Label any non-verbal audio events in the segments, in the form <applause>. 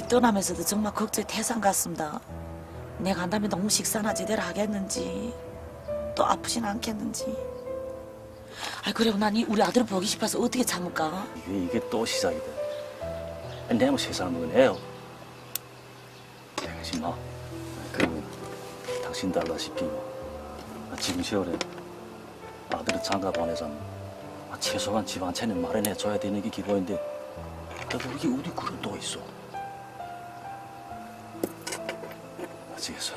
난 이렇게 떠나면서도 정말 걱정이 태산 같습니다. 내가 한다면 너무 식사나 제대로 하겠는지 또 아프진 않겠는지. 아 그리고 난 이 우리 아들을 보기 싶어서 어떻게 참을까? 이게, 또 시작이다. 내뭐 세상을 먹은 애요. 당신 마. 그리고 당신도 알다시피 아, 지금 세월에 아들을 장가 보내자면 아, 최소한 집 한 채는 마련해 줘야 되는 게 기본인데 이게 어디 그런 또 있어. 아직에서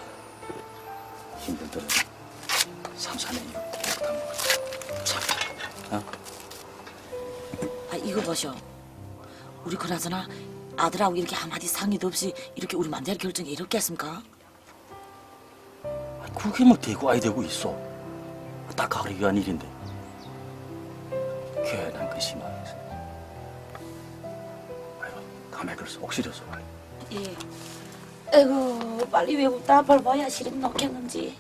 힘들더라도 삼산의 이유 다 먹어. 참. 어? 아 이거 보셔. 우리 그나저나 아들하고 이렇게 한마디 상의도 없이 이렇게 우리 맘대로 결정이 이렇겠습니까? 아니, 그게 뭐 되고 아이 되고 있어. 딱 가기 위한 일인데. 괜한 것이 말이지. 아이고, 감에 글쎄 옥시려서. 예. 아이고 빨리 외국 따발 봐야 실은 넣겠는지.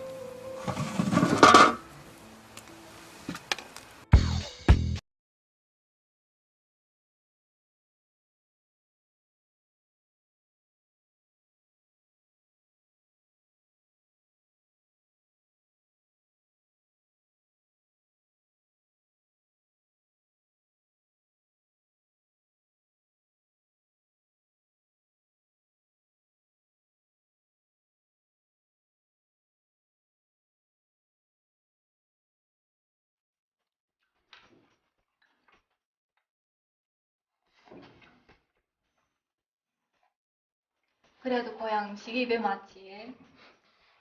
그래도 고향 입에 맞지.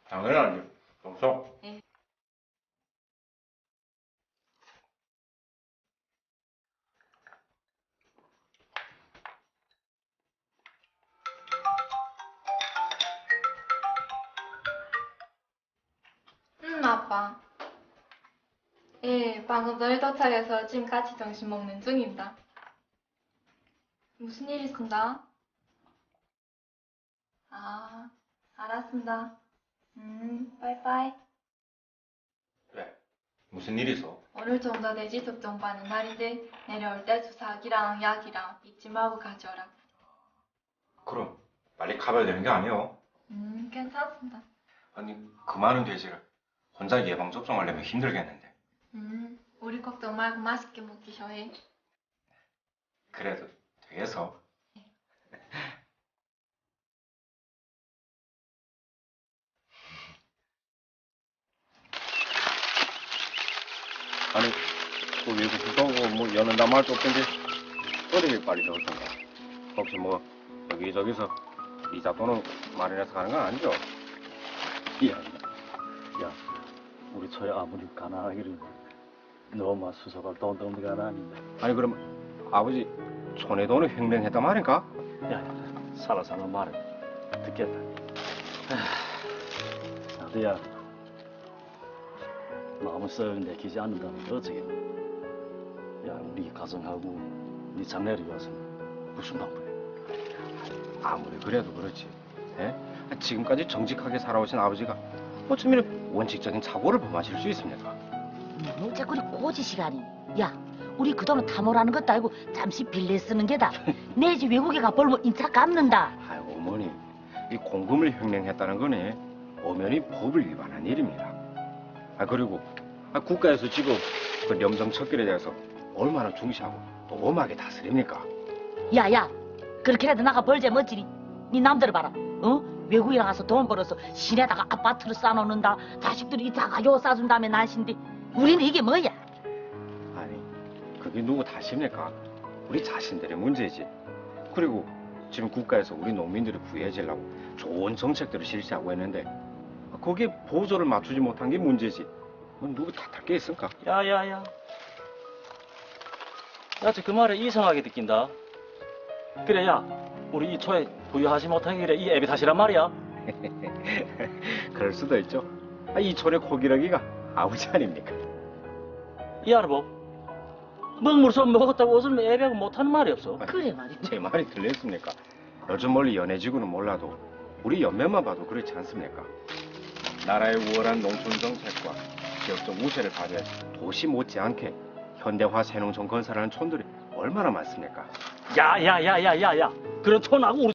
당연하지. 없어. 응, 아빠. 예, 방금 전에 도착해서 지금 같이 점심 먹는 중입니다. 무슨 일 있습니다? 아, 알았습니다. 음, 빠이빠이. 왜? 무슨 일 있어? 오늘 정도 돼지 특종 받는 날인데 내려올 때 주사기랑 약이랑 잊지 말고 가져오라. 그럼 빨리 가봐야 되는 게 아니오. 음, 괜찮습니다. 아니 그 많은 돼지를 혼자 예방 접종하려면 힘들겠는데. 음, 우리 걱정 말고 맛있게 먹기셔 해. 그래도 되겠어. 아니 그 외국 국가고 뭐 여는다 말도 없던데 어디를 빨리 넣었던가 혹시 뭐 여기저기서 이자 돈을 마련해서 가는 건 아니죠? 야, 야, 우리 처에 아무리 가난하기를 너만 수석할 돈도 없는 게 아닌데. 아니 그럼 아버지 손에 돈을 횡령했단 말인가? 야, 야, 살아 사는 말을 듣겠다. 하, 아들야, 마음을 썩 내키지 않는다면 어쩌겠나. 야, 우리 가정하고 네 장래를 위해서 무슨 방법이야? 아무리 그래도 그렇지 예? 지금까지 정직하게 살아오신 아버지가 어쩌면 원칙적인 착오를 범하실 수 있습니까? 너무 자꾸 꼬지 시간이. 야, 우리 그 돈은 탐호라는 것도 아니고 잠시 빌려 쓰는 게다. <laughs> 내 집 외국에 가 벌면 인차 갚는다. 아이고 어머니 이 공금을 횡령했다는 거는 엄연히 법을 위반한 일입니다. 아 그리고 아, 국가에서 지금 그 염정 척결에 대해서 얼마나 중시하고 또 엄하게 다스립니까? 야, 야, 그렇게라도 나가 벌제 멋지니. 네 남들 봐라. 어? 외국에 나가서 돈 벌어서 시내다가 아파트를 쌓아놓는다. 자식들이 이 자가요 싸준 다음에 난신데 우리는 이게 뭐야? 아니 그게 누구 탓입니까? 우리 자신들의 문제지. 그리고 지금 국가에서 우리 농민들이 부유해지려고 좋은 정책들을 실시하고 있는데 거기에 보조를 맞추지 못한 게 문제지. 뭐 누구 탓할 게 있습니까? 야, 야, 야. 야, 저 그 말을 이상하게 느낀다. 그래, 야, 우리 이 초에 부유하지 못한 길에 이 애비 탓이란 말이야. <laughs> 그럴 수도 있죠. 아, 이 촌의 코기러기가 아버지 아닙니까? 이 알아보. 먹물소 먹었다고 웃으면 애비하고 못하는 말이 없어. 그래 말이야. 제 말이 들렸습니까? 요즘 멀리 연해지고는 몰라도 우리 옆면만 봐도 그렇지 않습니까? 나라의 우월한 농촌 정책과 지역적 우세를 반영해 도시 못지않게 현대화 새농촌 건설하는 촌들이 얼마나 많습니까? 야야야야야야 그런 촌하고 우리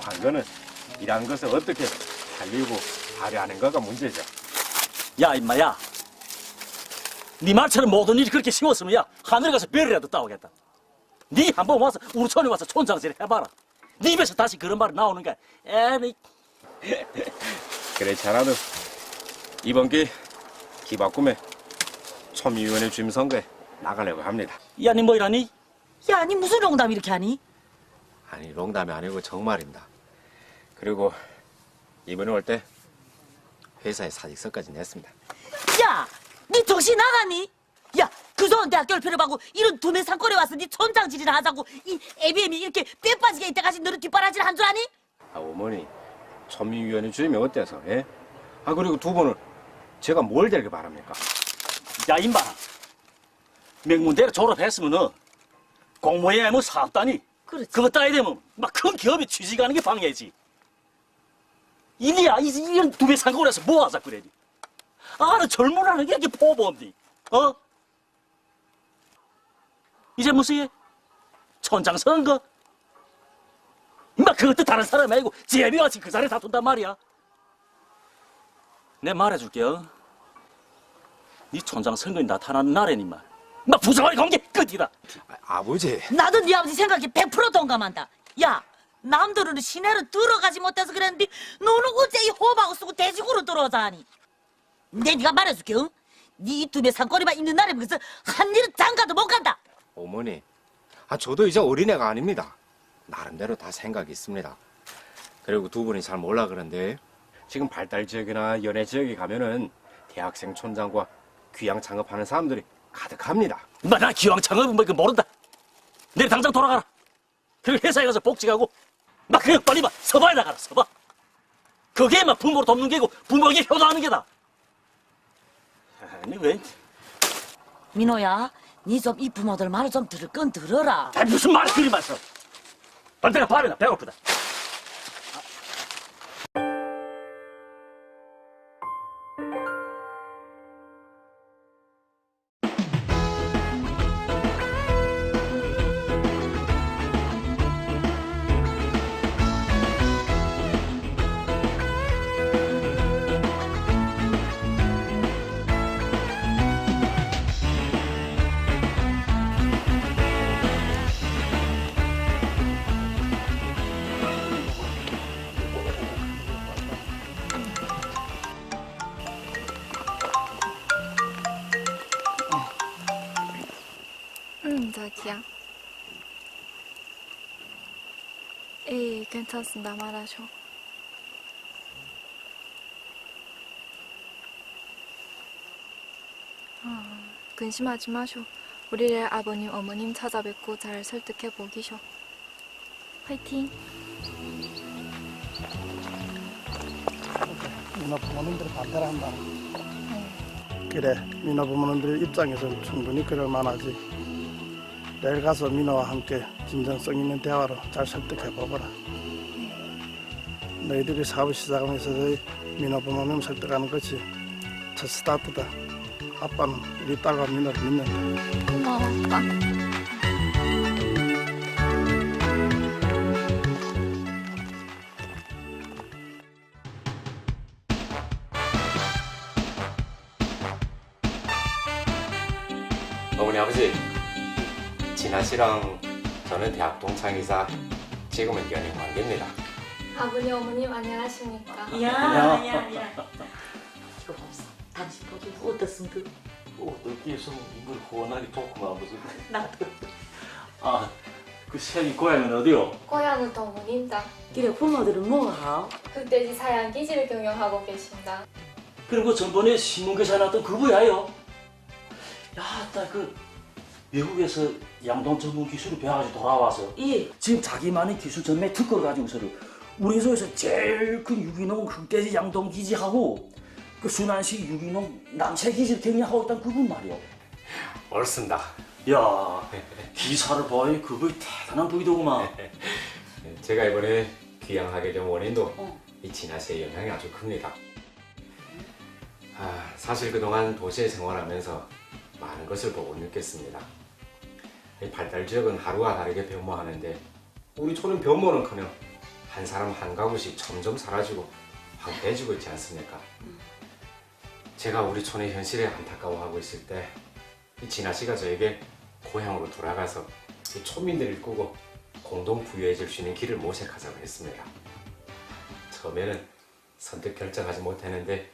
관건은 이러한 것을 어떻게 살리고 발휘하는가가 문제죠. 야 임마야 네 말처럼 모든 일이 그렇게 쉬웠으면 야 하늘에 가서 별이라도 따오겠다 네 한번 와서 우리 촌에 와서 촌장질 해봐라 네 입에서 다시 그런 말이 나오는 거야 에이 <laughs> 그래 잘하는 이번 기 기바꿈에 첨의위원회 주임 선거에 나가려고 합니다. 야 니 뭐이라니? 야, 니 무슨 농담 이렇게 하니? 아니 농담이 아니고 정말입니다. 그리고 이번에 올 때 회사에 사직서까지 냈습니다. 야, 니 정신 나가니? 야, 그 좋은 대학교를 필요하고 이런 두뇌 산골에 와서 니 촌장질이나 하자고 이 애비애미 이렇게 뼈 빠지게 이때까지 너를 뒷바라지를 한줄 아니? 아 어머니 첨의위원회 주임이 어때서? 예? 아 그리고 두 분은 제가 뭘 되길 바랍니까? 야 임마 명문대로 졸업했으면은 공모에 뭐 사업다니 그렇지. 그거 따야 되면 막 큰 기업에 취직하는 게 방해지 이리야 이- 이런 두배 상고에서 뭐 하자 그래 아는 젊은아는 게 이렇게 포범디 어? 이제 무슨 일? 천장 선거? 막 그것도 다른 사람 아니고 제비 같이 그 자리에 다툰단 말이야 내 말해줄게요 네 천장 선거에 나타나는 날엔 임마 막 부정할 관계 끝이다 아, 버지 나도 네 아버지 생각에 100% 동감한다. 야, 남들은 시내로 들어가지 못해서 그랬는데 너는 어째 이 호박을 쓰고 돼지고로 들어오자니? 내 네가 말해줄게, 응? 네 이tum에 산거리만 있는 날에 그래서 한 일은 장가도 못 간다. 어머니 아 저도 이제 어린애가 아닙니다. 나름대로 다 생각이 있습니다. 그리고 두 분이 잘 몰라 그런데 지금 발달 지역이나 연해 지역에 가면은 대학생 촌장과 귀양 창업하는 사람들이 가득합니다. 임마 나 기왕 창업은 뭐 이거 모른다 내일 당장 돌아가라 그리고 회사에 가서 복직하고 막 그냥 빨리 막 서바에 나가라 서바 그게 막 부모로 돕는 게고 부모에게 효도하는 게다 아니 왜? 민호야, 네좀이 부모들 말을 좀 들을 건 들어라. 아, 무슨 말을 그리 마셔 반대가 밥이나 배고프다. 응, 괜찮습니다. 말하셔. 아, 근심하지 마쇼. 우리를 아버님, 어머님 찾아뵙고 잘 설득해 보기쇼. 화이팅! 민호 부모님들이 반대를 한다. 그래, 민호 부모님들 입장에서는 충분히 그럴 만하지. 내일 가서 민호와 함께 진정성 있는 대화로 잘 설득해 보거라. 너희들이 사업 시작하면서 민호 부모 님 설득하는 것이 첫 스타트다. 아빠는 우리 딸과 민호를 믿는다. 고마워, 아빠. 어머니 아버지 진아 씨랑 저는 대학 동창이사 지금은 연인 관계입니다. 아버님, 어머님, 안녕하십니까? 야, 야, 야. 이거 없어. 당신 보기 어떻습니까? 어떻게서 이걸 호원하게 좋구나 무슨 나도. 아그 시향이 고향은 어디요? 고향은 동문입니다. 그래, 부모들은 뭐하? 흑돼지 사양 기지를 경영하고 계신다. 그리고 전번에 신문기사에 나왔던 그거야요. 야, 딱그 외국에서 양동 전문 기술을 배워가지고 돌아와서 예. 지금 자기만의 기술 전매 특허를 가지고서를 우리 소에서 제일 큰 유기농 흑돼지 양동 기지하고 그 순환시 유기농 남체 기지를 경영하고 있다는 그분 말이요. 옳습니다. 야, 기사를 봐야 그거 대단한 부이더구만. <laughs> 제가 이번에 귀향하게 된 원인도 어. 이 진아 씨의 영향이 아주 큽니다. 아, 사실 그동안 도시에 생활하면서 많은 것을 보고 느꼈습니다. 이 발달 지역은 하루가 다르게 변모하는데 우리 촌은 변모는커녕 한 사람 한 가구씩 점점 사라지고 황폐해지고 있지 않습니까? 제가 우리 촌의 현실에 안타까워하고 있을 때 이 진아 씨가 저에게 고향으로 돌아가서 이 촌민들을 꾸고 공동 부유해질 수 있는 길을 모색하자고 했습니다. 처음에는 선뜻 결정하지 못했는데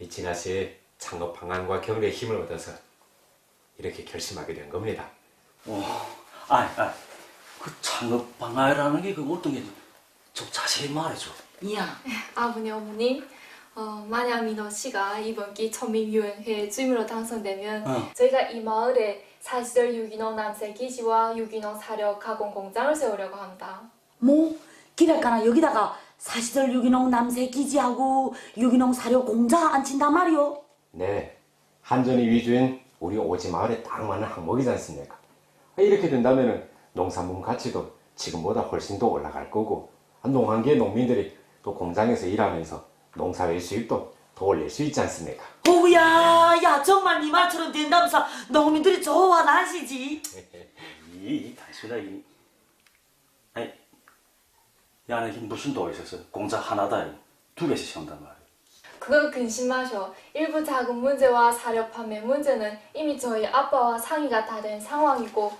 이 진아 씨의 창업 방안과 경례의 힘을 얻어서 이렇게 결심하게 된 겁니다. 아이, 아이, 그 창업 방안이라는 게 그 어떤 게 좀 자세히 말해줘. 야 아버님, 어머님, 어, 만약 민호 씨가 이번 기 천민위원회 주임으로 당선되면 어. 저희가 이 마을에 사시절 유기농 남새 기지와 유기농 사료 가공 공장을 세우려고 합니다. 뭐 기랄까나 여기다가 사시절 유기농 남새 기지하고 유기농 사료 공장 안 친단 말이오 네, 한전이 위주인 우리 오지 마을에 딱 맞는 항목이지 않습니까? 이렇게 된다면 농산물 가치도 지금보다 훨씬 더 올라갈 거고 농한계 농민들이 또 공장에서 일하면서 농사의 수익도 더 올릴 수 있지 않습니까? 오야 야 정말 네 말처럼 된다면서 농민들이 좋아 하시지 <laughs> 이, 이 단순하게. 아니, 야, 이게 무슨 도가 있었어? 공장 하나다, 두 개씩 세운단 말이야. 그건 근심 마셔. 일부 자금 문제와 사료 판매 문제는 이미 저희 아빠와 상의가 다 된 상황이고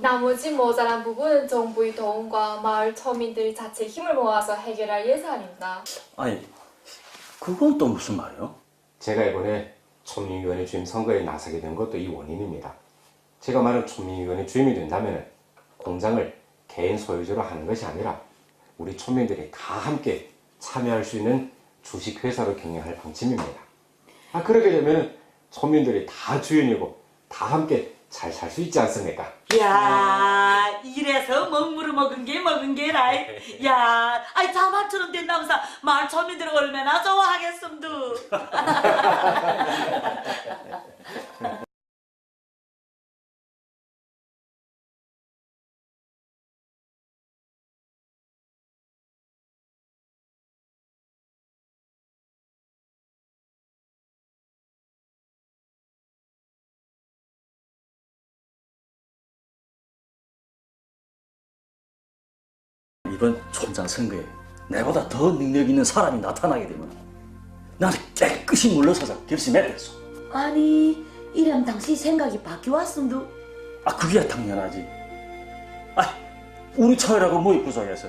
나머지 모자란 부분은 정부의 도움과 마을 처민들이 자체 힘을 모아서 해결할 예산입니다. 아니, 그건 또 무슨 말이야? 제가 이번에 촌민위원회 주임 선거에 나서게 된 것도 이 원인입니다. 제가 말한 촌민위원회 주임이 된다면 공장을 개인 소유주로 하는 것이 아니라 우리 촌민들이 다 함께 참여할 수 있는 주식회사로 경영할 방침입니다. 아, 그러게 되면 촌민들이 다 주인이고 다 함께 잘 살 수 있지 않습니까? 야 이래서 먹물을 먹은 게 먹은 게라 <laughs> 야 아이 다 말처럼 된다면서 마을 처민들 얼마나 좋아하겠음도 <laughs> 이번 촌장 선거에 내보다 더 능력 있는 사람이 나타나게 되면 나는 깨끗이 물러서자. 결심했댔어. 아니 이러면 당신 생각이 바뀌었음도. 아, 그게 당연하지. 아, 우리 차이라고 뭐 입구석에서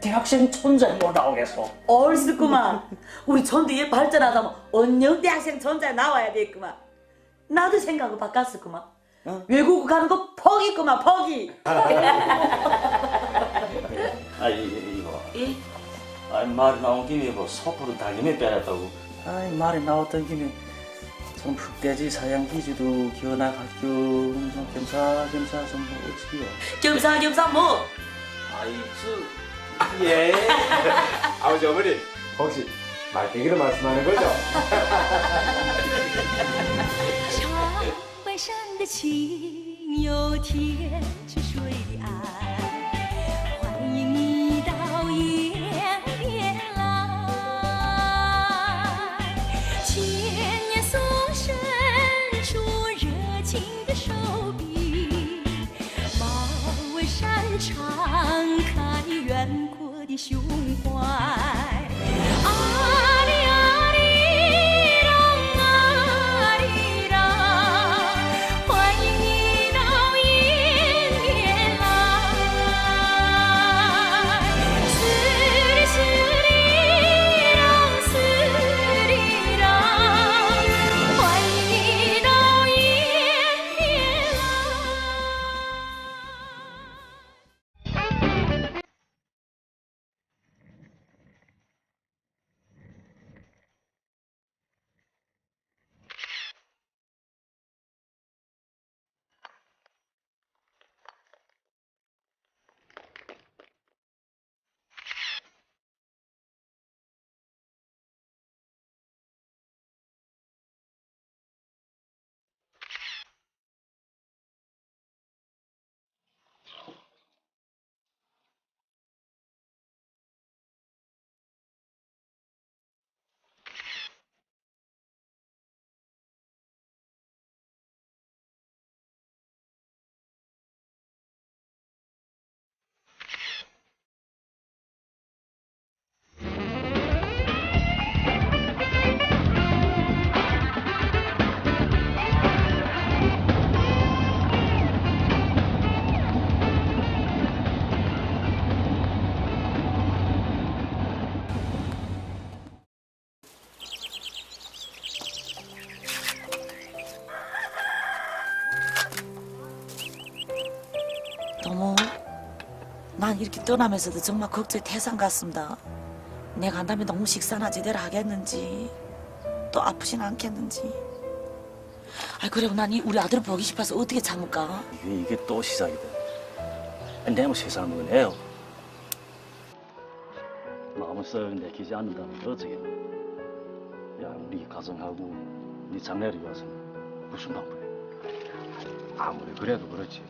대학생 촌장이 뭐 나오겠어. 얼쓰구만. 우리 전도에 발전하다면 언영 대학생 전자에 나와야 되겠구만. 나도 생각을 바꿨었구만. 외국 가는 거 퍽이구만 퍽이 <laughs> 아, 이, 이, 이거. 예? 아, 말이 나온 김에 뭐 섣부로 달림에 빼냈다고. 아, 말이 나왔던 김에 좀 흑돼지 사양기지도 기어나갈 겸 겸사겸사 좀 어찌요. 겸사겸사 뭐 아이, 저, 예. <laughs> 아버지 어머니 혹시 말대기로 말씀하는 거죠? <laughs> 长白山的情有天池水的爱， 난 이렇게 떠나면서도 정말 걱정이 태산 같습니다. 내가 간다면 너무 식사나 제대로 하겠는지 또 아프진 않겠는지. 아 그리고 난 이 우리 아들을 보기 싶어서 어떻게 참을까? 왜 이게 또 시작이 돼? 내뭐 세상은 뭐네요? 마음을 썩 내키지 않는다면 어쩌겠나? 야, 우리 가정하고 네 장래를 위해서 무슨 방법이야? 아무리 그래도 그렇지.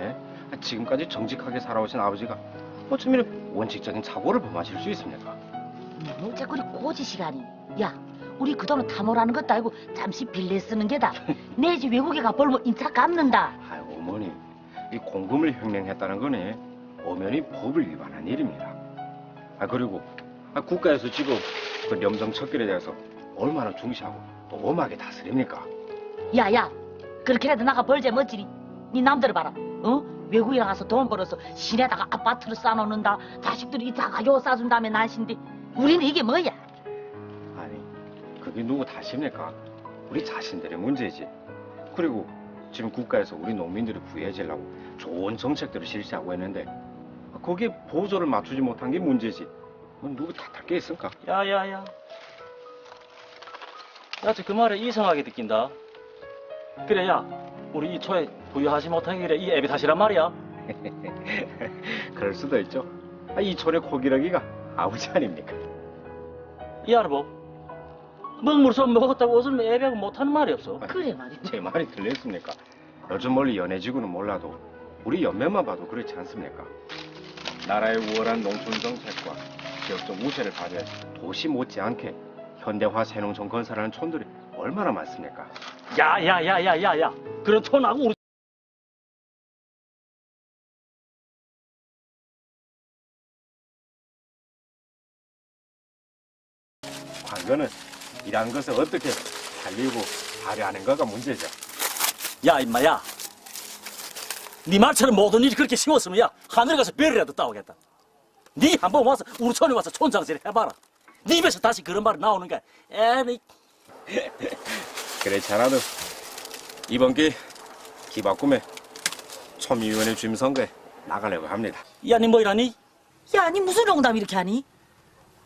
예? 지금까지 정직하게 살아오신 아버지가 어쩌면 원칙적인 사고를 범하실 수 있습니까? 뭐 그리 고지시라니. 야, 우리 그동안 탐호라는 것도 아니고 잠시 빌려 쓰는 게다. <laughs> 내지 외국에 가 벌면 인차 갚는다. 아유, 어머니, 이 공금을 횡령했다는 거니 엄연히 법을 위반한 일입니다. 아 그리고 아, 국가에서 지금 그 염정 척결에 대해서 얼마나 중시하고 또 엄하게 다스립니까? 야야, 그렇게라도 나가 벌제 멋지니. 네 남들 봐라. 어? 외국에 나가서 돈 벌어서 시내다가 아파트를 쌓아놓는다. 자식들이 다 가져 싸준 다음에 난신데 우리는 이게 뭐야? 아니, 그게 누구 탓입니까? 우리 자신들의 문제지. 그리고 지금 국가에서 우리 농민들을 부해지려고 좋은 정책들을 실시하고 있는데 거기에 보조를 맞추지 못한 게 문제지. 뭐 누구 탓할 게 있을까? 야야야. 야, 저그 말에 이상하게 느낀다. 그래, 야, 우리 이 초에 부유하지 못한 길에 이 애비 탓이란 말이야. <laughs> 그럴 수도 있죠. 아, 이 촌의 코기러기가 아버지 아닙니까? 이 알아보. 먹물소 먹었다고 옷을 애비하고 못하는 말이 없어. 그래 말이지. 제 말이 들렸습니까? 요즘 멀리 연해지고는 몰라도 우리 옆면만 봐도 그렇지 않습니까? 나라의 우월한 농촌 정책과 지역적 우세를 발휘해 도시 못지않게 현대화 새농촌 건설하는 촌들이 얼마나 많습니까? 야야야야야야. 그런 촌하고 우리 관건은 이러한 것을 어떻게 살리고 발휘하는가가 문제죠. 야 임마야. 네 말처럼 모든 일이 그렇게 쉬웠으면 야 하늘에 가서 별이라도 따오겠다. 네 한번 와서 우리 촌에 와서 촌장질 해봐라. 네 입에서 다시 그런 말이 나오는 거야. 에이 <laughs> 그렇지 않아도 이번 기 기바꿈에 촌미위원회 주임 선거에 나가려고 합니다. 야니 뭐 이러니? 야, 니 무슨 농담 이렇게 하니?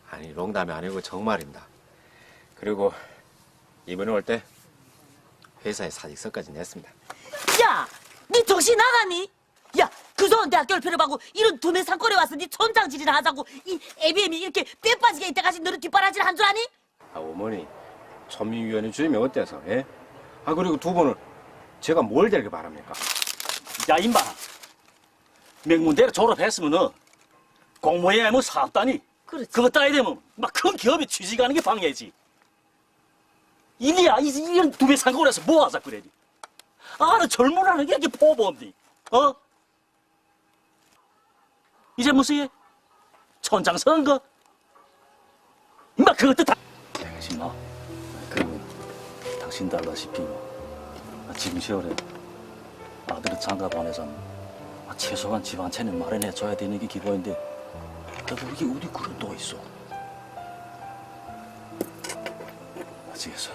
아니 농담이 아니고 정말입니다. 그리고 이번에 올 때 회사에 사직서까지 냈습니다. 야, 니 정신 나갔니? 야, 그 좋은 대학교를 필요하고 이런 두뇌 산골에 와서 니 촌장질이나 하자고 이 애비애미 이렇게 뼈 빠지게 이때까지 너를 뒷바라질 한 줄 아니? 아 어머니 촌미위원회 주임이 어때서? 예? 아 그리고 두 분은 제가 뭘 되길 바랍니까? 야 임마. 명문대로 졸업했으면은 공모에 뭐 사업다니. 그렇지. 그거 따야 되면 막 큰 기업에 취직하는 게 방해지. 이리야 이- 이런 두배 상권에서 뭐 하자 그래니? 아, 나 젊은하는 게 이렇게 포범디. 어? 이제 무슨 일? 천장 선거? 임마 그것도 다. 당신아, 그 당신도 알다시피 지금 세월에 아들을 장가 보내자면 최소한 집 한 채는 마련해 줘야 되는 게 기본인데 그래도 이게 우리 굴은 또 있어. 아직에서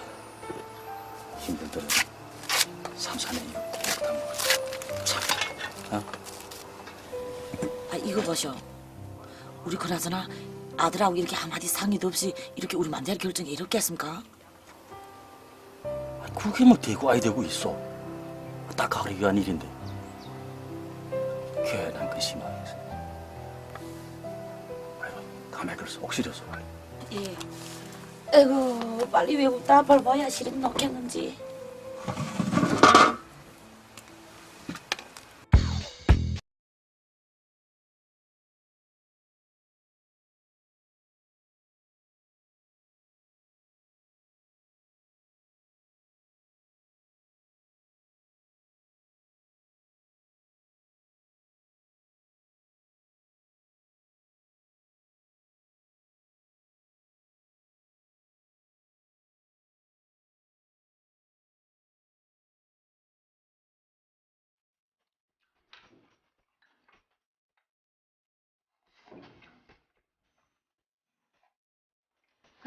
힘들 때는 삼산의 이거 못한? 아 이거 보셔. 우리 그나저나 아들하고 이렇게 한마디 상의도 없이 이렇게 우리 맘대로 결정해 이렇게 했습니까? 그게 뭐 되고 아이 되고 있어. 딱 가기 위한 일인데. 괜한 그 심하게. 아이고, 감에 글쎄 옥시려서. 예. 아이고 빨리 외국 나발 봐야 실은 넣겠는지.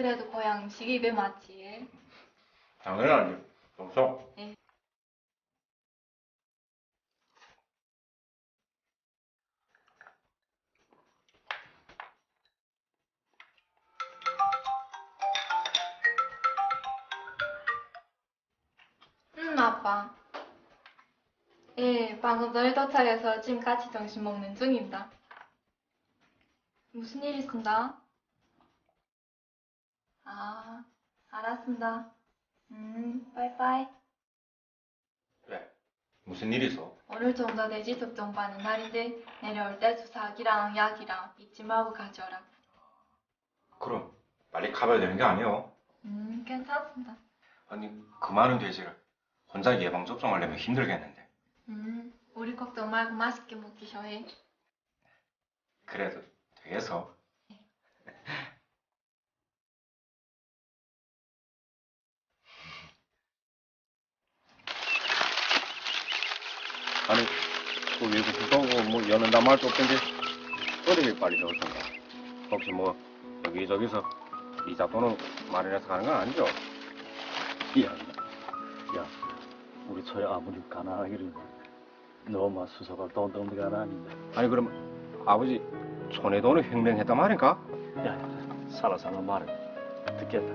그래도 고향 음식이 입에 맞지. 당연하지. 여기서 네. 응, 아빠. 예, 방금 전에 도착해서 지금 같이 점심 먹는 중입니다. 무슨 일 있습니다? 아, 알았습니다. 음, 빠이빠이. 왜? 무슨 일 있어? 오늘 정도 돼지 접종 받는 날인데 내려올 때 주사기랑 약이랑 잊지 말고 가져오라. 그럼 빨리 가봐야 되는 게 아니오. 음, 괜찮습니다. 아니 그 많은 돼지를 혼자 예방 접종하려면 힘들겠는데. 음, 우리 걱정 말고 맛있게 먹기셔 해. 그래도 되겠 아니 그 외국 국가고 뭐 여는다 말도 없던데 어디를 빨리 넣었던가 혹시 뭐 여기저기서 이자 돈을 마련해서 가는 건 아니죠? 야, 야, 우리 처에 아무리 가난하기를 너만 수석할 돈 없는 게 하나 아닌데. 아니 그럼 아버지 손에 돈을 횡령했단 말인가? 야, 야, 살아 사는 말을 듣겠다.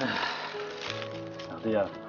아, 나도야